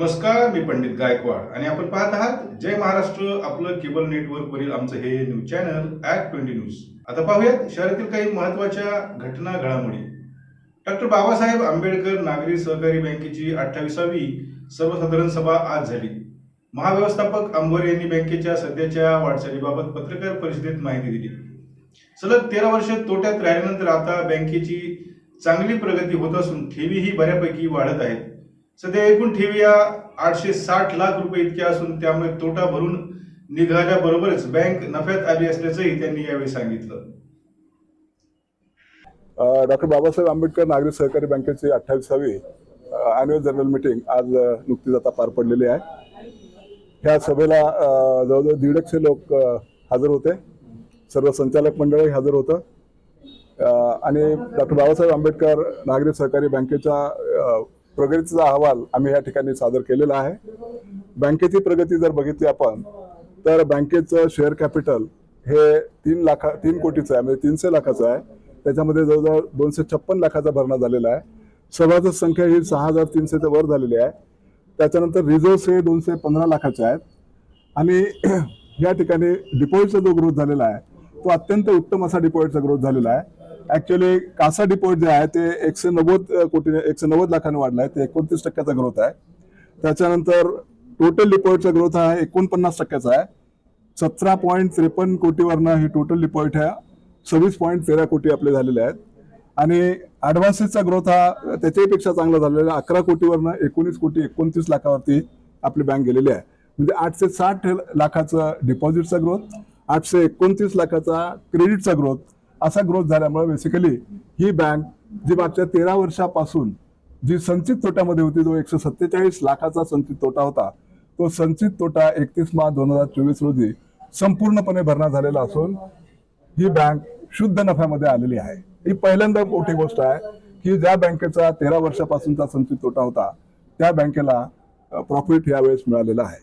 नमस्कार मी पंडित गायकवाड आणि आपण पाहत आहात जय महाराष्ट्र आपलं केबल नेटवर्क वरील आमचं हे news channel at twenty news. आता पाहूयात शहरातील काही महत्त्वाच्या घटना घडामोडी. डॉक्टर बाबासाहेब आंबेडकर नागरी सहकारी बँकेची अठ्ठावीसावी सर्वसाधारण सभा आज झाली. महाव्यवस्थापक अंबर यांनी बँकेच्या सध्याच्या वाटचालीबाबत पत्रकार परिषदेत माहिती दिली. सलग तेरा वर्ष तोट्यात राहिल्यानंतर आता बँकेची चांगली प्रगती होत असून ठेवीही बऱ्यापैकी वाढत आहेत. सध्या एकूण ठेवी या आठशे साठ लाख रुपये इतक्या असून त्यामुळे तोटा भरून निघाल्याबरोबरच बँक नफ्यात आली असल्याचंही त्यांनी यावेळी सांगितलं. डॉक्टर बाबासाहेब आंबेडकर नागरी सहकारी बँकेची अठ्ठावीसावी अॅन्युअल जनरल मीटिंग आज नुकतीच आता पार पडलेली आहे. ह्या सभेला जवळजवळ दीडशे लोक हजर होते. सर्व संचालक मंडळही हजर होतं. आणि डॉक्टर बाबासाहेब आंबेडकर नागरी सहकारी बँकेच्या प्रगतीचा अहवाल आम्ही या ठिकाणी सादर केलेला आहे. बँकेची प्रगती जर बघितली आपण तर बँकेचं शेअर कॅपिटल हे तीन लाखा तीन कोटीचं आहे म्हणजे तीनशे लाखाचं आहे. त्याच्यामध्ये जवळजवळ दोनशे छप्पन लाखाचा भरणा झालेला आहे. सभासद संख्या ही सहा हजार तीनशेच्या वर झालेली आहे. त्याच्यानंतर रिझर्व्स हे दोनशे पंधरा लाखाचे आहेत. आणि या ठिकाणी डिपॉझिटचा जो ग्रोथ झालेला आहे तो अत्यंत उत्तम असा डिपॉझिटचा ग्रोथ झालेला आहे. ऍक्च्युली कासा डिपॉझिट जे आहे ते एकशे नव्वद कोटी एकशे नव्वद लाखांनी वाढला आहे ते एकोणतीस टक्क्याचा ग्रोथ आहे. त्याच्यानंतर टोटल डिपॉझिटचा ग्रोथ हा एकोणपन्नास टक्क्याचा आहे. सतरा पॉईंट त्रेपन्न कोटीवरनं ही टोटल डिपॉझिट ह्या सव्वीस पॉईंट तेरा कोटी आपले झालेले आहेत. आणि ॲडव्हान्सेसचा ग्रोथ हा त्याच्यापेक्षा चांगला झालेला आहे. अकरा कोटीवरनं एकोणीस कोटी एकोणतीस लाखावरती आपली बँक गेलेली आहे. म्हणजे आठशे साठ लाखाचं डिपॉझिटचा ग्रोथ आठशे एकोणतीस लाखाचा क्रेडिटचा ग्रोथ असा ग्रोथ झाल्यामुळे बेसिकली ही बँक जी मागच्या तेरा वर्षापासून जी संचित तोट्यामध्ये होती जो एकशे सत्तेचाळीस लाखाचा संचित तोटा होता तो संचित तोटा एकतीस मार्च दोन हजार चोवीस रोजी संपूर्णपणे भरणा झालेला असून ही बँक शुद्ध नफ्यामध्ये आलेली आहे. ही पहिल्यांदा मोठी गोष्ट आहे की ज्या बँकेचा तेरा वर्षापासूनचा संचित तोटा होता त्या बँकेला प्रॉफिट यावेळेस मिळालेला आहे.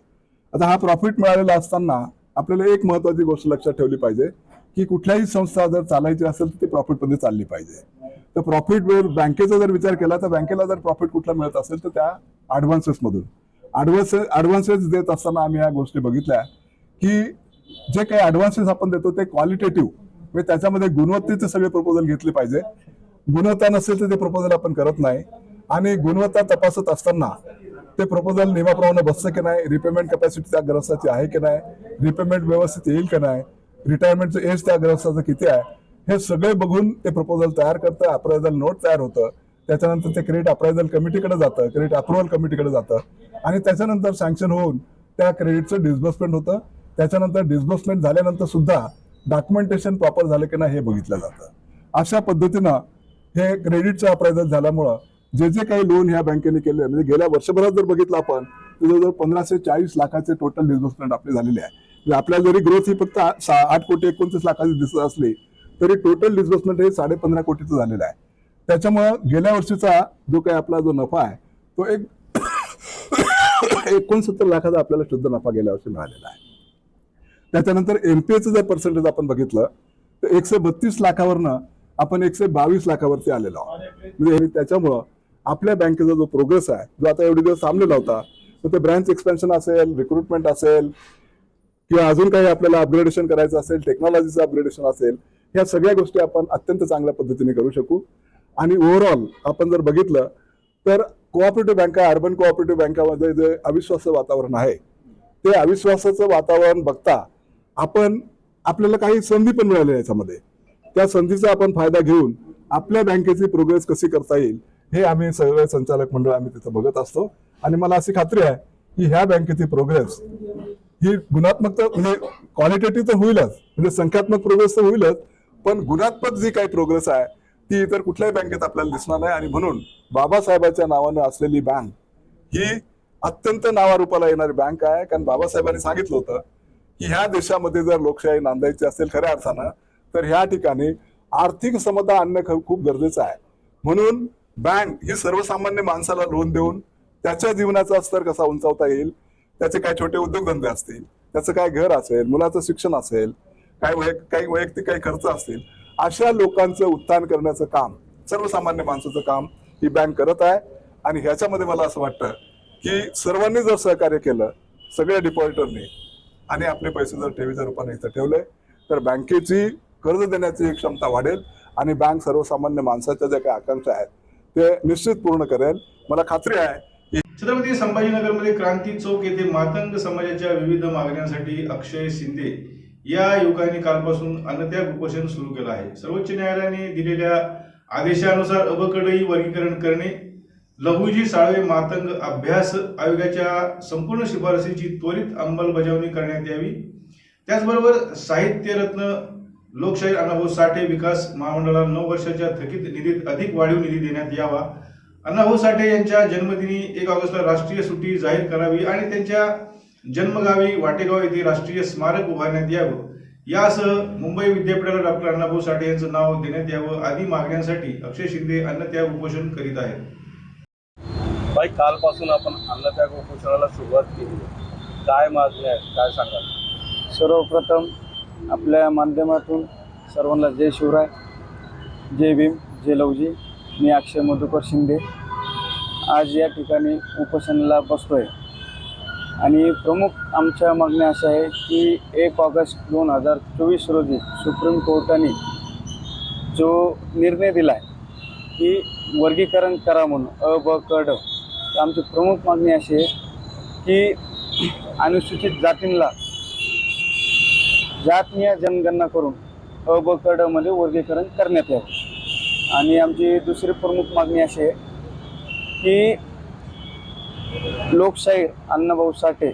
आता हा प्रॉफिट मिळालेला असताना आपल्याला एक महत्वाची गोष्ट लक्षात ठेवली पाहिजे की कुठल्याही संस्था जर चालायची असेल तर ती प्रॉफिटमध्ये चालली पाहिजे. तर प्रॉफिट बँकेचा जर विचार केला तर बँकेला जर प्रॉफिट कुठला मिळत असेल तर त्या ॲडव्हान्सेसमधून मधून. ॲडव्हान्सेस देत असताना आम्ही ह्या गोष्टी बघितल्या की जे काही ॲडव्हान्सेस आपण देतो ते क्वालिटेटिव्ह म्हणजे त्याच्यामध्ये गुणवत्तेचे सगळे प्रपोजल घेतले पाहिजे. गुणवत्ता नसेल तर ते प्रपोजल आपण करत नाही. आणि गुणवत्ता तपासत असताना ते प्रपोजल नियमाप्रमाणे बसतं की नाही रिपेमेंट कॅपॅसिटी त्या ग्रस्ताची आहे की नाही रिपेमेंट व्यवस्थित येईल की नाही रिटायरमेंटचं एज त्या ग्रस्ताचं किती आहे? हे सगळे बघून ते प्रपोजल तयार करतं अप्रायझल नोट तयार होतं. त्याच्यानंतर ते क्रेडिट अप्रायझल कमिटीकडे जातं क्रेडिट अप्रुव्हल कमिटीकडे जातं. आणि त्याच्यानंतर सँक्शन होऊन त्या क्रेडिटचं डिस्बर्समेंट होतं. त्याच्यानंतर डिस्बर्समेंट झाल्यानंतर सुद्धा डॉक्युमेंटेशन प्रॉपर झालं की नाही हे बघितलं जातं. अशा पद्धतीनं हे क्रेडिटचं अप्रायझल झाल्यामुळं जे जे काही लोन ह्या बँकेने केले म्हणजे गेल्या वर्षभरात जर बघितलं आपण तर जवळजवळ पंधराशे चाळीस लाखाचे टोटल डिस्बर्समेंट आपले झालेले आहे. आपल्याला जरी ग्रोथ ही फक्त आठ कोटी एकोणतीस लाखाची दिसत असली तरी टोटल डिस्बर्समेंट हे साडे पंधरा कोटीचं झालेलं आहे. त्याच्यामुळं गेल्या वर्षीचा जो काही आपला जो नफा आहे तो एक एकोणसत्तर लाखाचा आपल्याला शुद्ध नफा गेल्या वर्षी मिळालेला आहे. त्याच्यानंतर एमपीएचं जर पर्सेंटेज आपण बघितलं तर एकशे बत्तीस लाखावरनं आपण एकशे बावीस लाखावरती आलेलो आहोत. म्हणजे त्याच्यामुळं आपल्या बँकेचा जो प्रोग्रेस आहे जो आता एवढे दिवस थांबलेला होता तर ते ब्रँच एक्सपेन्शन असेल रिक्रुटमेंट असेल किंवा अजून काही आपल्याला अपग्रेडेशन करायचं असेल टेक्नॉलॉजीचं अपग्रेडेशन असेल ह्या सगळ्या गोष्टी आपण अत्यंत चांगल्या पद्धतीने करू शकू. आणि ओव्हरऑल आपण जर बघितलं तर कोऑपरेटिव्ह बँका अर्बन कोऑपरेटिव्ह बँकामध्ये जे अविश्वासाचं वातावरण आहे ते अविश्वासाचं वातावरण बघता आपण आपल्याला काही संधी पण मिळाल्या याच्यामध्ये. त्या संधीचा आपण फायदा घेऊन आपल्या बँकेची प्रोग्रेस कशी करता येईल हे आम्ही सगळे संचालक मंडळ आम्ही तिथं बघत असतो. आणि मला अशी खात्री आहे की ह्या बँकेची प्रोग्रेस ही गुणात्मक तर म्हणजे क्वालिटेटिव्ह तर होईलच म्हणजे संख्यात्मक प्रोग्रेस तर होईलच पण गुणात्मक जी काही प्रोग्रेस आहे ती इतर कुठल्याही बँकेत आपल्याला दिसणार नाही. आणि म्हणून बाबासाहेबांच्या नावानं असलेली बँक ही अत्यंत नावारूपाला येणारी बँक आहे. कारण बाबासाहेबांनी सांगितलं होतं की ह्या देशामध्ये जर लोकशाही नांदायची असेल खऱ्या अर्थानं तर ह्या ठिकाणी आर्थिक समता आणणं खूप गरजेचं आहे. म्हणून बँक ही सर्वसामान्य माणसाला लोन देऊन त्याच्या जीवनाचा स्तर कसा उंचावता येईल त्याचे काय छोटे उद्योगधंदे असतील त्याचं काय घर असेल मुलाचं शिक्षण असेल काय वैयक काही वैयक्तिक काही खर्च असतील अशा लोकांचं उत्थान करण्याचं काम सर्वसामान्य माणसाचं काम ही बँक करत आहे. आणि ह्याच्यामध्ये मला असं वाटतं की सर्वांनी जर सहकार्य केलं सगळ्या डिपॉझिटरनी आणि आपले पैसे जर ठेवीच्या रूपाने इथं ठेवले तर बँकेची कर्ज देण्याची क्षमता वाढेल आणि बँक सर्वसामान्य माणसाच्या ज्या काही आकांक्षा आहेत ते निश्चित पूर्ण करेल. मला खात्री आहे छत्रपती संभाजीनगरमध्ये क्रांती चौक येथे मातंग समाजाच्या विविध मागण्यांसाठी अक्षय शिंदे या युवकांनी कालपासून अन्नत्याग उपोषण सुरू केलं आहे. सर्वोच्च न्यायालयाने दिलेल्या आदेशानुसार अबकडही वर्गीकरण करणे लहुजी साळवे मातंग अभ्यास आयोगाच्या संपूर्ण शिफारसीची त्वरित अंमलबजावणी करण्यात यावी. त्याचबरोबर साहित्यरत्न लोकशाहीर अण्णाभाऊ साठे विकास महामंडळाला नऊ वर्षाच्या थकीत निधीत अधिक वाढीव निधी देण्यात यावा. अण्णाभाऊ साठे यांच्या जन्मदिनी एक ऑगस्टला राष्ट्रीय सुट्टी जाहीर करावी आणि त्यांच्या जन्मगावी वाटेगाव येथे राष्ट्रीय स्मारक उभारण्यात यावं. यासह मुंबई विद्यापीठाला डॉक्टर अण्णाभाऊ साठे यांचं नाव देण्यात यावं आदी मागण्यांसाठी अक्षय शिंदे अन्नत्याग उपोषण करीत आहेत. भाई कालपासून आपण अन्नत्याग उपोषणाला सुरुवात केली. काय मागण्या आहेत काय सांगाल? सर्वप्रथम आपल्या माध्यमातून सर्वांना जय शिवराय जय भीम जय लवजी मी अक्षय मधुकर शिंदे. आज या ठिकाणी उपोषणाला बसतो आहे आणि प्रमुख आमच्या मागण्या अशा आहे की एक ऑगस्ट दोन हजार चोवीस रोजी सुप्रीम कोर्टाने जो निर्णय दिला आहे की वर्गीकरण करा म्हणून अ ब क ड आमची प्रमुख मागणी अशी आहे की अनुसूचित जातींना जातनीय जनगणना करून अ ब क डमध्ये वर्गीकरण करण्यात यावं. आणि आमची दुसरी प्रमुख मागणी अशी आहे की लोकशाहीर अण्णाभाऊ साठे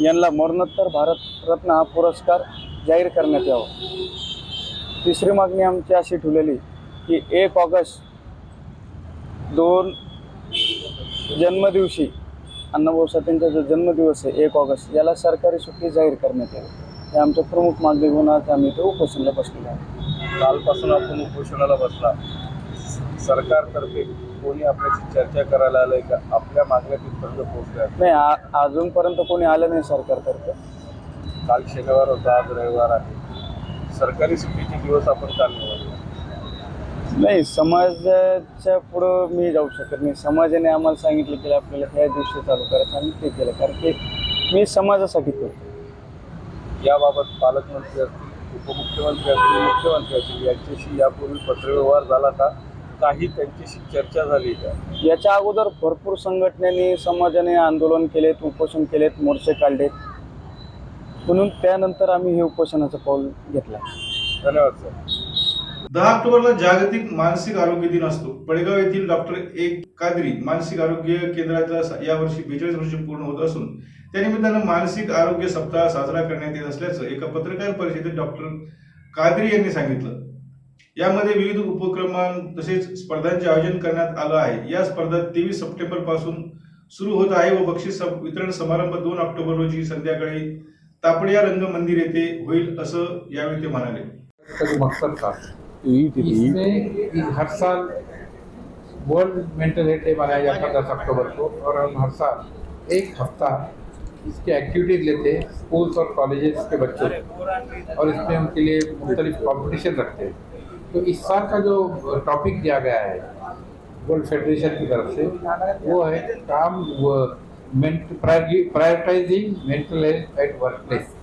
यांना मरणोत्तर भारतरत्न हा पुरस्कार जाहीर करण्यात यावा. तिसरी मागणी आमची अशी ठेवलेली की एक ऑगस्ट दोन जन्मदिवशी अण्णाभाऊ साठेंचा जो जन्मदिवस आहे एक ऑगस्ट याला सरकारी सुट्टी जाहीर करण्यात यावी. हे आमच्या प्रमुख मागणी घेऊन आज आम्ही ते उपोषणाला बसलेलो आहे कालपासून आपण उपोषणाला बसला सरकारतर्फे कोणी आपल्याशी चर्चा करायला आलंय का? आपल्या मागण्या तिथपर्यंत पोहोचल्या? नाही आ- अजूनपर्यंत कोणी आलं नाही सरकारतर्फे. काल शनिवार होता आज रविवार आहे. सरकारी सुट्टीचे दिवस आपण काल निवडले. नाही समाजाच्या पुढं मी जाऊ शकत नाही. समाजाने आम्हाला सांगितलं की आपल्याला ह्या दिवशी चालू करायचं आणि ते केलं. कारण की मी समाजासाठी करतो. याबाबत पालकमंत्री असतील उपमुख्यमंत्री असतील मुख्यमंत्री असतील यांच्याशी यापूर्वी पत्रव्यवहार झाला का काही त्यांच्याशी चर्चा झाली का याच्या अगोदर भरपूर संघटनेने समाजाने आंदोलन केलेत उपोषण केलेत मोर्चे काढलेत. म्हणून त्यानंतर आम्ही हे उपोषणाचं पाऊल घेतलं. धन्यवाद सर. दहा ऑक्टोबरला जागतिक मानसिक आरोग्य दिन असतो. पडगाव येथील डॉक्टर एक कादरी मानसिक आरोग्य केंद्राचा यावर्षी बेचाळीस वर्ष पूर्ण होत असून त्यानिमित्तानं मानसिक आरोग्य सप्ताह साजरा करण्यात येत असल्याचं एका पत्रकार परिषदेत डॉक्टर कादरी यांनी सांगितलं. यामध्ये विविध उपक्रमां तसेच स्पर्धांचे आयोजन करण्यात आलं आहे. या स्पर्धा तेवीस सप्टेंबरपासून सुरू होत आहे व बक्षीस वितरण समारंभ दोन ऑक्टोबर रोजी संध्याकाळी तापडिया रंग मंदिर येथे होईल असं यावेळी ते म्हणाले. हर साल वर्ल्ड मेंटल हेल्थ डे मनाया जाता है दस अक्टूबर को और हम हर साल एक हफ्ता इसके एक्टिविटीज लेते हैं स्कूल्स और कॉलेजेस के बच्चों और इसमें उनके लिए मुख्तलिफ कंपटीशन रखते हैं। तो इस साल का जो टॉपिक दिया गया है वर्ल्ड फेडरेशन की तरफ़ से, वो है काम prioritising mental health at workplace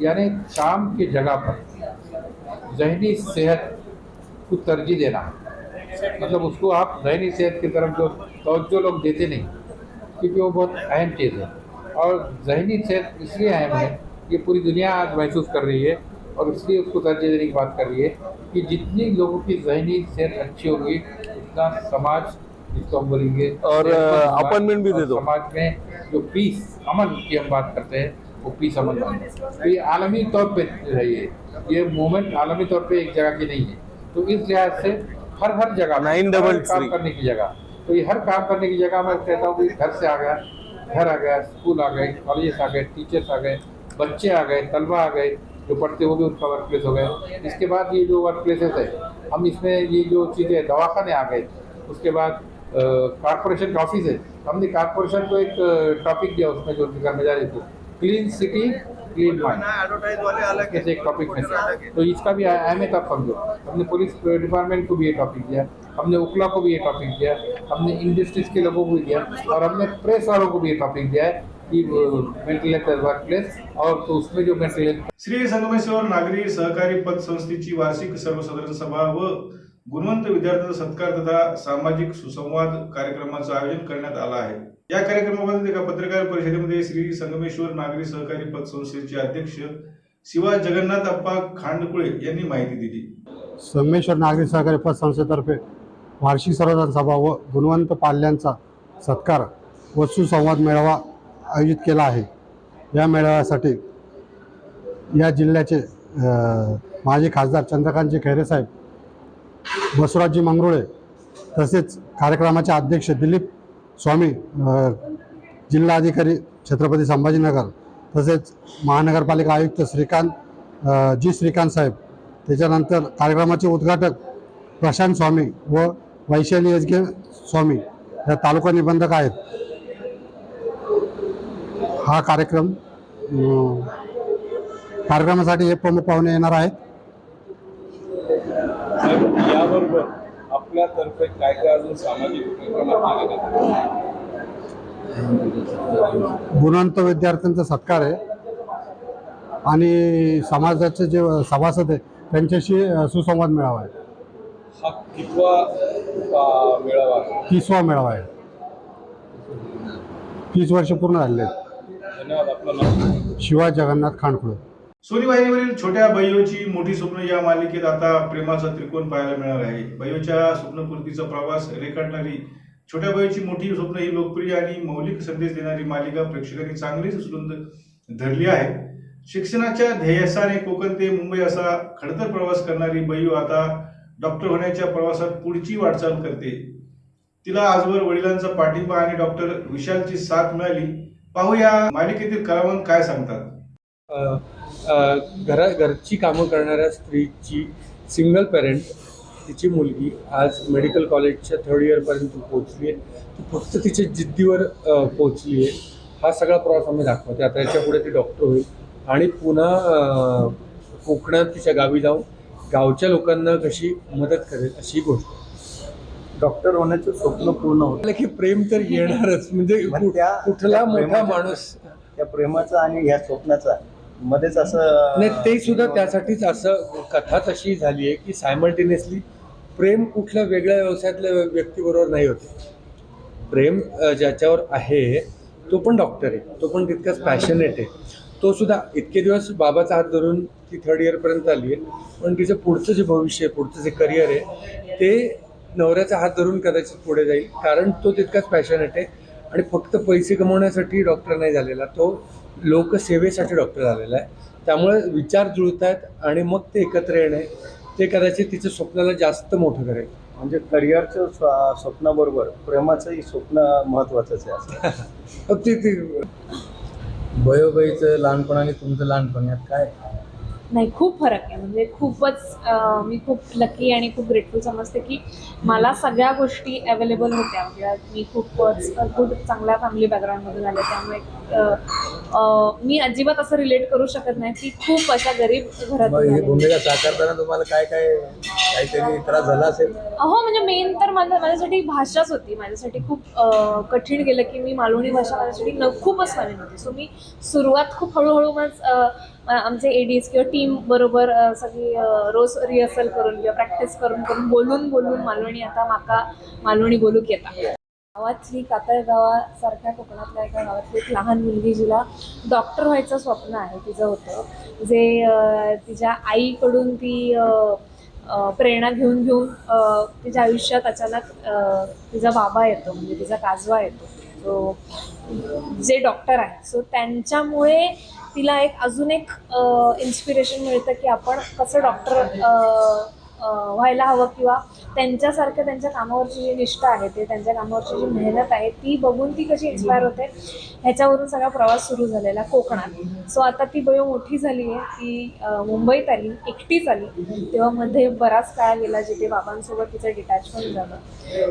यानी काम की जगह पर जहनी सेहत को तरजीह देना। मतलब उसको आप जहनी सेहत की तरफ़ जो तवज्जो लोग देते नहीं, क्योंकि वो बहुत अहम चीज़ है। और जहनी सेहत इसलिए अहम है कि पूरी दुनिया आज महसूस कर रही है और इसलिए उसको तरजीह देने की बात कर रही है कि जितनी लोगों की जहनी सेहत अच्छी होगी उतना समाज जिसको हम बोलेंगे और, अपॉइंटमेंट भी दे दो। समाज में जो पीस अमन की हम बात करते हैं वो पीस अमन तो ये आलमी तौर पे है ये। ये मूवमेंट आलमी तौर पे एक जगह की नहीं है। तो इस लिहाज से हर हर जगह double हर काम करने की जगह। तो ये हर काम करने की जगह मैं कहता हूँ कि घर से आ गया घर आ गया स्कूल आ गए कॉलेजेस आ गए टीचर्स आ गए बच्चे आ गए तलबा आ गए। जो पढ़ते वो भी उनका वर्क प्लेस हो गया। इसके बाद ये जो वर्क प्लेसेस है हम इसमें ये जो चीज़ें दवाखाने आ गए। उसके बाद कारपोरेशन का ऑफ़िस है। हमने कारपोरेशन को एक टॉपिक दिया उसमें जो कर्मचारी थे क्लीन सिटी क्लीन माइंड जैसे एक टॉपिक में तो इसका भी अहमियत आप समझो। हमने पुलिस डिपार्टमेंट को भी ये टॉपिक दिया। हमने उकला को भी ये टॉपिक दिया। हमने इंडस्ट्रीज़ के लोगों को भी दिया। और हमने प्रेस वालों को भी ये टॉपिक दिया है। कि और तो उसमें जो श्री संगमेश्वर नागरी सहकारी पतसंस्थेची वार्षिक सर्वसाधारण सभा व गुणवंत विद्यार्थ्यांचा सत्कार तथा सामाजिक सुसंवाद कार्यक्रमाचं आयोजन करण्यात आलं आहे. या कार्यक्रमामध्ये एका पत्रकार परिषदेमध्ये श्री संगमेश्वर नागरी सहकारी पतसंस्थेचे अध्यक्ष शिवा जगन्नाथ अप्पा खांडकुळे यांनी माहिती दिली. संगमेश्वर नागरी सहकारी पतसंस्थेतर्फे वार्षिक सर्वसाधारण सभा व गुणवंत पाल्यांचा सत्कार व सुसंवाद मेळावा आयोजित केला आहे. या मेळाव्यासाठी या जिल्ह्याचे माजी खासदार चंद्रकांतजी खैरे साहेब बसवराजजी मंगरुळे तसेच कार्यक्रमाचे अध्यक्ष दिलीप स्वामी जिल्हाधिकारी छत्रपती संभाजीनगर तसेच महानगरपालिका आयुक्त श्रीकांत जी श्रीकांत साहेब त्याच्यानंतर कार्यक्रमाचे उद्घाटक प्रशांत स्वामी व वैशाली एस स्वामी या तालुका निबंधक आहेत. हा कार्यक्रम कार्यक्रमासाठी हे प्रमुख पाहुणे येणार आहेत. याबरोबर आपल्यातर्फे काय काय अजून सामाजिक उपक्रम केले जातात? गुणवंत विद्यार्थ्यांचा सत्कार आहे. आणि समाजाचे जे सभासद आहे त्यांच्याशी सुसंवाद मेळावा आहे. हा कितवा आ, मेळावा आहे? तीसवा मेळावा आहे. तीस वर्ष पूर्ण झालेले आहेत शिवा जगन्नाथ खांडकुळे सोनी वाहिनीवरील छोट्या बय्योची मोठी स्वप्न या मालिकेत आता प्रेमाचा त्रिकोण पाहायला मिळणार आहे. बय्योच्या स्वप्नपूर्तीचा प्रवास रेखाटणारी छोट्या बय्योची मोठी स्वप्न ही लोकप्रिय आणि मौलिक संदेश देणारी मालिका प्रेक्षकांनी चांगलीच उचलून धरली आहे. शिक्षणाच्या ध्येयसाने कोकण ते मुंबई असा खडतर प्रवास करणारी बय्यो आता डॉक्टर होण्याच्या प्रवासात पुढची वाटचाल करते. तिला आजवर वडिलांचा पाठिंबा आणि डॉक्टर विशालची साथ मिळाली. पाहूया मालिकेतील कलावंत काय सांगतात. घरा घरची कामं करणाऱ्या स्त्रीची सिंगल पेरेंट तिची मुलगी आज मेडिकल कॉलेजच्या थर्ड इयरपर्यंत पोहोचली आहे. ती फक्त तिच्या जिद्दीवर पोहोचली आहे. हा सगळा प्रवास आम्ही दाखवते आता याच्यापुढे ती डॉक्टर होईल. आणि पुन्हा कोकणात तिच्या गावी जाऊन गावच्या लोकांना कशी मदत करेल अशी गोष्ट. डॉक्टर होण्याचं स्वप्न पूर्ण होतं. की प्रेम तर येणारच. म्हणजे पण त्या- कुठला त्या मोठा प्रेमाच्या- माणूस त्या प्रेमाचं आणि ह्या स्वप्नाचा मध्येच असं नाही ते सुद्धा त्यासाठीच असं कथाच अशी झाली आहे की सायमल्टेनियसली प्रेम कुठल्या वेगळ्या व्यवसायातल्या व्यक्तीबरोबर नाही होते. प्रेम अ, ज्याच्यावर आहे तो पण डॉक्टर आहे. तो पण तितकाच पॅशनेट आहे. तो सुद्धा इतके दिवस बाबाचा हात धरून ती थर्ड इयरपर्यंत आली आहे. पण तिचं पुढचं जे भविष्य आहे पुढचं जे करिअर आहे ते नवऱ्याचा हात धरून कदाचित पुढे जाईल. कारण तो तितकाच पॅशनेट आहे आणि फक्त पैसे कमवण्यासाठी डॉक्टर नाही झालेला. तो लोकसेवेसाठी डॉक्टर झालेला आहे. त्यामुळे विचार जुळत आहेत आणि मग ते एकत्र येणे ते कदाचित तिच्या स्वप्नाला जास्त मोठं करेल. म्हणजे करिअरचं स्व- स्वप्नाबरोबर प्रेमाचंही स्वप्न महत्वाचंच आहे असं. फक्त ती बयोबाईचं लहानपण आणि तुमचं लहानपण यात काय? नाही खूप फरक आहे. म्हणजे खूपच मी खूप लकी आणि खूप ग्रेटफुल समजते की मला सगळ्या गोष्टी अवेलेबल होत्या. म्हणजे मी खूपच गुड चांगल्या फॅमिली बॅकग्राऊंडमधून आले. त्यामुळे मी अजिबात असं रिलेट करू शकत नाही की खूप अशा गरीब ही आले. भूमिका साकारताना तुम्हाला काय काय काहीतरी त्रास झाला असेल? हो म्हणजे मेन तर माझ्या माझ्यासाठी भाषाच होती. माझ्यासाठी खूप कठीण गेलं की मी मालवणी भाषा माझ्यासाठी न खूपच नवीन होती. सो मी सुरुवात खूप हळूहळू मग आमचे एडीज किंवा टीम बरोबर सगळी रोज रिहर्सल करून किंवा प्रॅक्टिस करून करून बोलून बोलून मालवणी आता माका मालवणी बोलूक येता. गावातली कातळ गावासारख्या कोकणातल्या एका गावातली एक लहान मुलगी जिला डॉक्टर व्हायचं स्वप्न आहे तिचं होतं. जे तिच्या आईकडून ती प्रेरणा घेऊन घेऊन तिच्या आयुष्यात अचानक तिचा बाबा येतो म्हणजे तिचा काजवा येतो. तो जे डॉक्टर आहेत सो त्यांच्यामुळे तिला एक अजून एक इन्स्पिरेशन मिळतं की आपण कसं डॉक्टर व्हायला हवं किंवा त्यांच्यासारखं त्यांच्या कामावरची जी निष्ठा आहे ते त्यांच्या कामावरची जी मेहनत आहे ती बघून ती कशी इन्स्पायर होते ह्याच्यावरून सगळा प्रवास सुरू झालेला कोकणात. सो आता ती बयो मोठी झाली आहे ती मुंबईत आली एकटीच आली. तेव्हा मध्ये बराच काळ गेला जिथे बाबांसोबत तिचं डिटॅचमेंट झालं.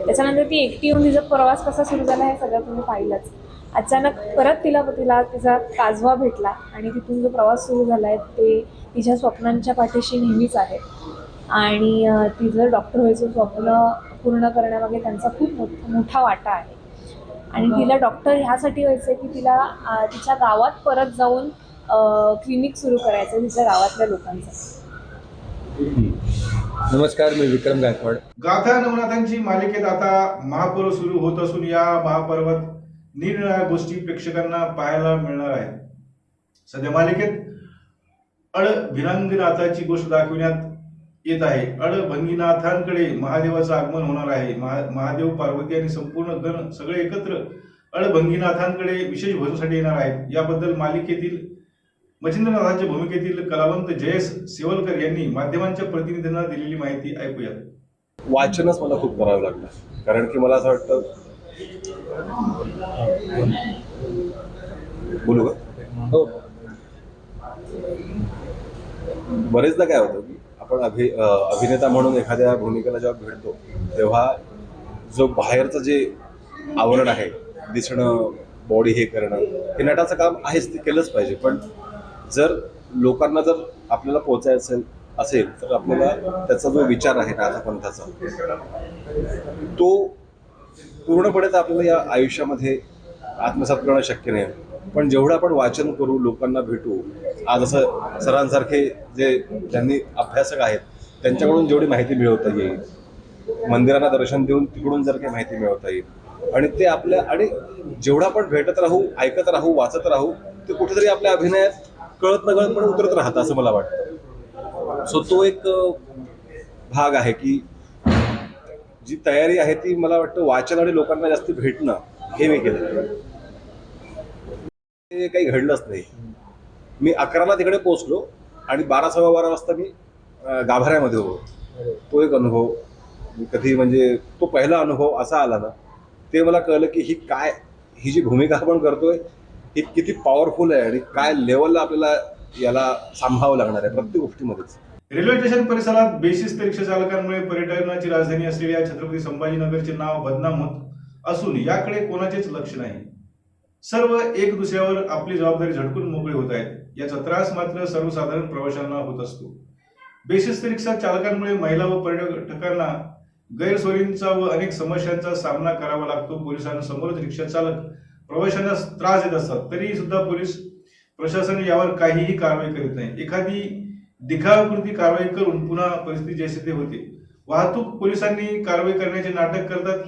त्याच्यानंतर ती एकटी येऊन तिचा प्रवास कसा सुरू झाला हे सगळं तुम्ही पाहिलंच. अचानक परत तिला तिला तिचा काजवा भेटला आणि तिथून जो प्रवास सुरू झाला आहे ते तिच्या स्वप्नांच्या पाठीशी नेहमीच आहे. आणि तिचं डॉक्टर व्हायचं स्वप्न पूर्ण करण्यामागे त्यांचा खूप मोठ मोठा वाटा आहे. आणि तिला डॉक्टर ह्यासाठी व्हायचं की तिला तिच्या गावात परत जाऊन क्लिनिक सुरू करायचं आहे तिच्या गावातल्या लोकांचं. नमस्कार मी विक्रम गायकवाड. गाथा नवनाथांची मालिकेत आता महापर्व सुरू होत असून या महापर्वात निरनिराळ्या गोष्टी प्रेक्षकांना पाहायला मिळणार आहेत. सध्या मालिकेत अड भिरंगनाथाची गोष्ट दाखविण्यात येत आहे. अड भंगीनाथांकडे महादेवाचं आगमन होणार आहे. महा महादेव पार्वती आणि संपूर्ण गण सगळे एकत्र अड भंगीनाथांकडे विशेष भजूसाठी येणार आहेत. याबद्दल मालिकेतील मच्छिंद्रनाथांच्या भूमिकेतील कलावंत जयेश सेवलकर यांनी माध्यमांच्या प्रतिनिधींना दिलेली माहिती ऐकूयात. वाचनच मला खूप करावं लागलं. कारण की मला असं वाटतं बोलू का? हो. बरेचदा काय होतं की आपण अभि अभिनेता म्हणून एखाद्या भूमिकेला जेव्हा भेटतो तेव्हा जो बाहेरचं जे आवरण आहे दिसणं बॉडी हे करणं हे नटाचं काम आहेच ते केलंच पाहिजे. पण जर लोकांना जर आपल्याला पोचायचं असेल असेल तर आपल्याला त्याचा जो विचार आहे नाथपंथाचा तो पूर्णपणे तर आपल्याला या आयुष्यामध्ये आत्मसात करणं शक्य नाही. पण जेवढं आपण वाचन करू लोकांना भेटू आज असं सरांसारखे जे ज्यांनी अभ्यासक आहेत त्यांच्याकडून जेवढी माहिती मिळवता येईल मंदिरांना दर्शन देऊन तिकडून जर काही माहिती मिळवता येईल आणि ते आपल्या आणि जेवढा आपण भेटत राहू ऐकत राहू वाचत राहू ते कुठेतरी आपल्या अभिनयात कळत पण उतरत राहतं असं मला वाटतं. सो तो एक भाग आहे की जी तयारी आहे ती मला वाटतं वाचन आणि लोकांना जास्त भेटणं हे मी केलं. ते काही घडलंच नाही. मी अकराला तिकडे पोहोचलो आणि बारा सव्वा बारा वाजता मी गाभाऱ्यामध्ये होतो. तो एक अनुभव. कधी म्हणजे तो पहिला अनुभव असा आला ना ते मला कळलं की ही काय ही जी भूमिका आपण करतोय ही किती पॉवरफुल आहे आणि काय लेवलला आपल्याला याला सांभावं लागणार आहे प्रत्येक गोष्टीमध्येच. रेल्वे स्टेशन परिसरात बेसिस रिक्षा चालकांमुळे पर्यटनाची राजधानी असलेल्या छत्रपती संभाजीनगरचे नाव बदनाम होत असून याकडे कोणाचेच लक्ष नाही. सर्व एक दुसऱ्यावर आपली जबाबदारी झटकून मोकळे होत आहेत. याचा त्रास मात्र सर्वसाधारण प्रवाशांना होत असतो. बेसिस रिक्षा चालकांमुळे महिला व पर्यटकांना गैरसोयींचा व अनेक समस्यांचा सामना करावा लागतो. पोलिसांसमोरच रिक्षा चालक प्रवाशांना त्रास देत असतात. तरी सुद्धा पोलीस प्रशासन यावर काहीही कारवाई करीत नाही. एखादी दिखावापुरती कारवाई करून पुन्हा परिस्थिती जैसे ते होते. वाहतूक पोलिसांनी कारवाई करण्याचे नाटक करतात.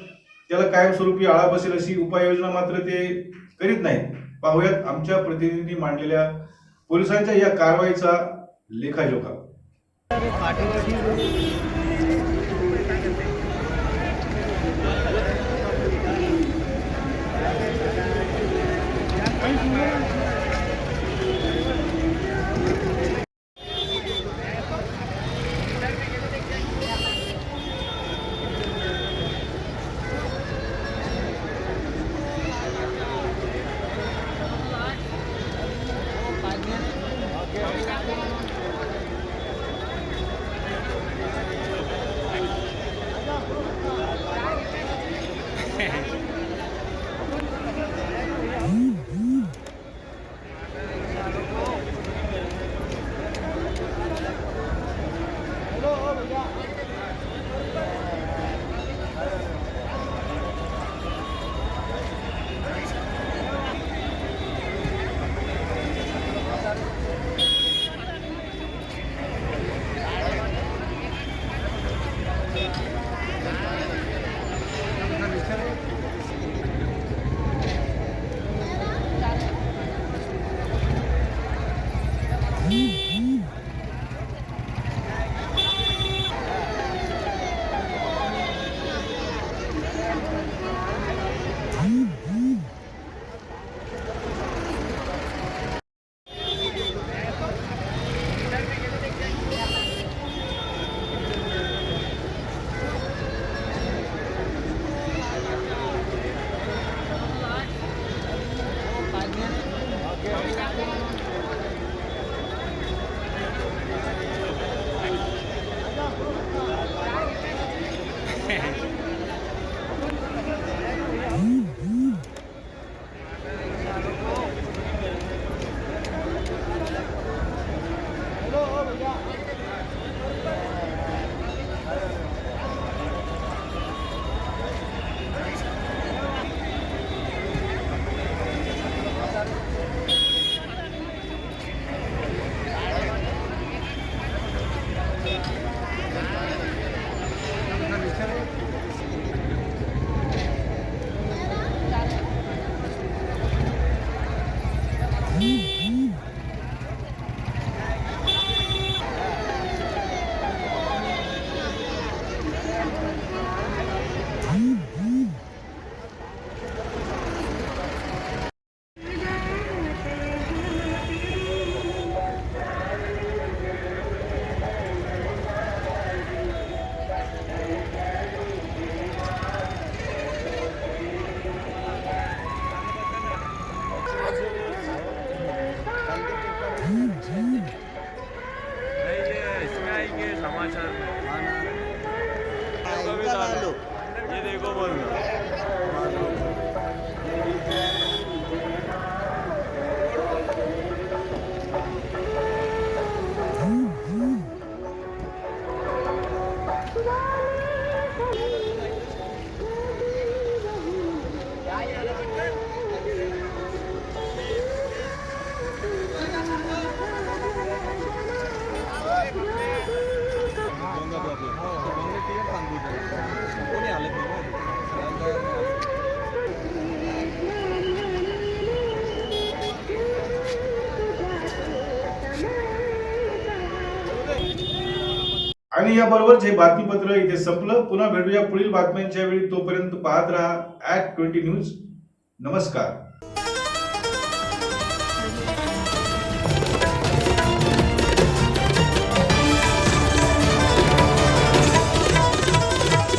त्याला कायमस्वरूपी आळा बसेल अशी उपाययोजना मात्र ते करीत नाहीत. पाहुयात आमच्या प्रतिनिधींनी मांडलेल्या पोलिसांच्या या कारवाईचा लेखाजोखा. आणि याबरोबर जे बातमीपत्र इथे संपलं पुन्हा भेटूया पुढील बातम्यांच्या वेळी. तोपर्यंत पाहत राहा ऍट ट्वेंटी न्यूज नमस्कार.